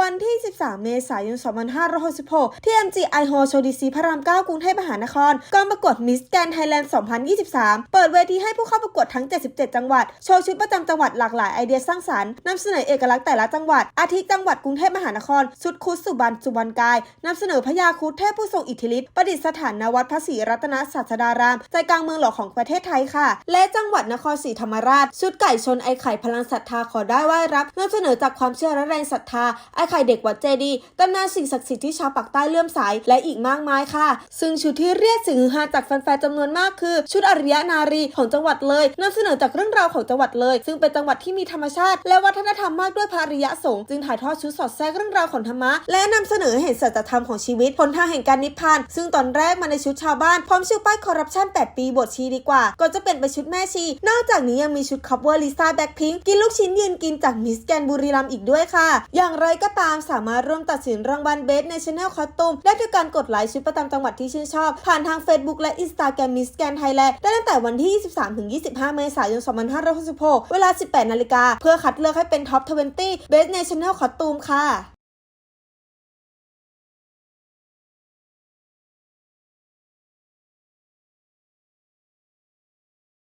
วันที่ 13 เมษายน 2566 ที่ MGI Hall โชว์ดีซีพระราม 9 กรุงเทพมหานครกองประกวดมิสแกนไทยแลนด์ 2023 เปิดเวทีให้ผู้เข้าประกวดทั้ง 77 จังหวัด โชว์ชุดประจำจังหวัดหลากหลายไอเดียสร้างสรรค์นำเสนอเอกลักษณ์แต่ละจังหวัด อาทิจังหวัดกรุงเทพมหานคร ชุดคุดสุบรรณสุวรรณกายนำเสนอพญาคุดเทพผู้ทรงอิทธิฤทธิ์ประดิษฐานณวัดพระศรีรัตนศาสดาราม ใจกลางเมืองหลวงของประเทศไทยค่ะ และจังหวัดนครศรีธรรมราช ชุดไก่ชนไอไข่พลังศรัทธาขอได้ไหว้รับนำเสนอจากความเชื่อและแรงศรัทธาไอ้ไข่เด็กวัดเจดีตำนานสิ่งศักดิ์สิทธิ์ที่ชาวปากใต้เลื่อมใสและอีกมากมายค่ะ ซึ่งชุดที่เรียกเสียงฮือฮาจากแฟนๆจำนวนมากคือ ชุดอริยนารีของจังหวัดเลยนำเสนอจากเรื่องราวของจังหวัดเลย ซึ่งเป็นจังหวัดที่มีธรรมชาติ และวัฒนธรรมมากด้วยพระอริยสงฆ์จึงถ่ายทอดชุดสอดแทรกเรื่องราวของธรรมะและนำเสนอเห็นสัจธรรมของชีวิตผลทางแห่งการนิพพาน ซึ่งตอนแรกมาในชุดชาวบ้านพร้อมชื่อป้ายคอร์รัปชัน8ปีบทชีดีกว่า ก็จะเป็นไปชุดแม่ชี นอกจากนี้ยังมีชุดคัพเวอร์ลิซ่าแบ็คพิงกินลูกชิ้นยืนกินจากมิสแกนบุรีรัมย์อีกด้วยค่ะ อย่างไรก็ตามสามารถร่วมตัดสินรางวัลเบสในช anel คอสตูมได้ด้วยการกดไลค์ชุดประจำจังหวัดที่ชื่นชอบ ผ่านทาง Facebook และ Instagram Miss Grand Thailand ได้ตั้งแต่วันที่ 23-25 เมษายน 2566 เวลา 18 นาฬิกา เพื่อคัดเลือกให้เป็นท็อป 20 Best National Costume ค่ะ